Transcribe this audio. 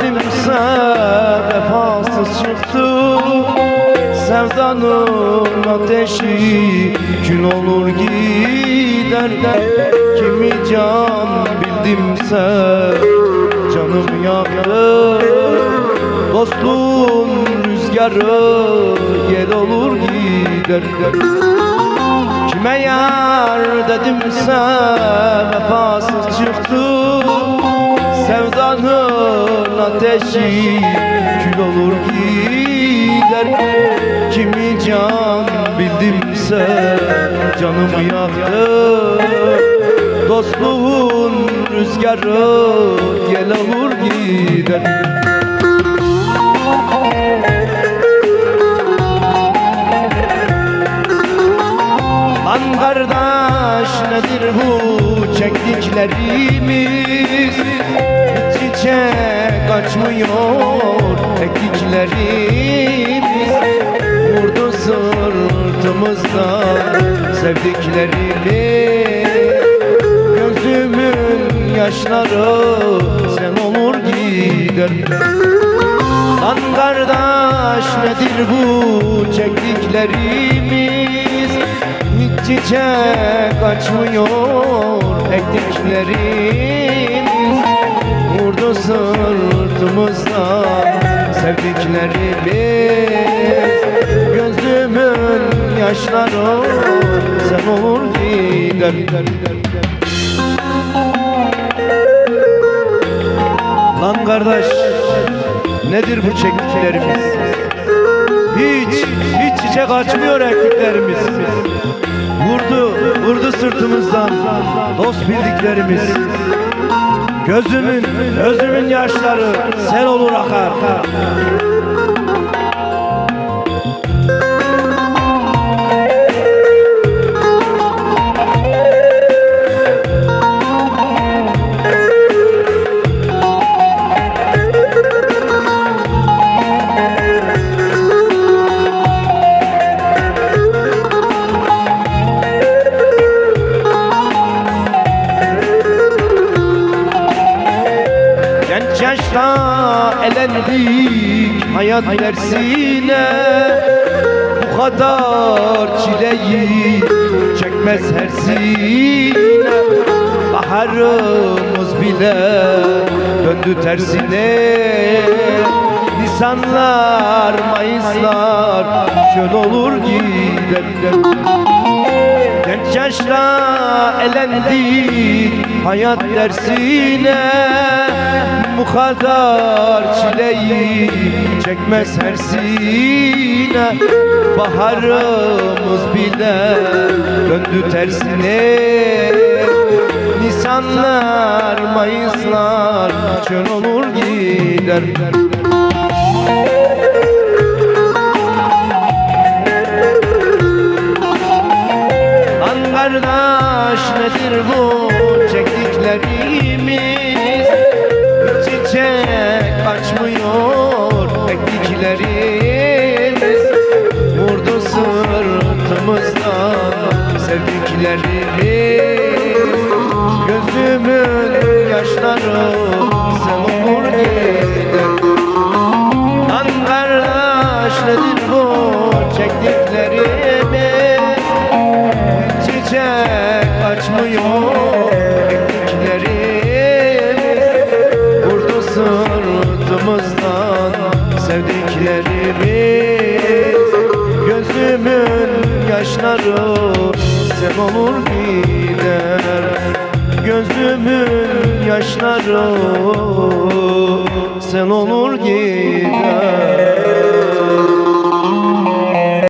dedimse vefasız çıktı. Sevdanın ateşi gün olur gider Kimi can bildimse canım yaktı. Dostluğun rüzgarı yel olur gider de. Kime yar dedimse vefasız çıktı ateşi kül olur gider. Kimi can bildimse canımı yaktı. Dostluğun rüzgarı yel olur gider. Lan kardeş nedir bu çektiklerimiz Hiç çiçek açmıyor ektiklerimiz Vurdu sırtımızdan sevdiklerimiz. Gözümün yaşları sen olur gider. Lan kardeş nedir bu çektiklerimiz? Hiç çiçek açmıyor ektiklerimiz Vurdu sırtımızdan sevdiklerimiz Gözümün yaşları sen olur gider Lan kardeş nedir bu çektiklerimiz? Hiç, hiç çiçek açmıyor ektiklerimiz. Vurdu, vurdu sırtımızdan dost bildiklerimiz. Gözümün, özümün yaşları sel olur akar. Elendik hayat dersine. Bu kadar çileyi çekmez her sine. Baharımız bile döndü tersine. Nisanlar, Mayıslar şöyle olur gider yaşta elendik hayat dersine. Bu kadar çileyi çekmez her sine. Baharımız bile döndü tersine. Nisanlar, Mayıslar çöl olur gider kardeş nedir bu çektiklerimiz? Çiçek açmıyor ektiklerimiz Vurdu sırtımızdan sevdiklerimiz. Gözümün yaşları sevdiklerimiz Gözümün yaşları sen olur gider Gözümün yaşları sen olur gider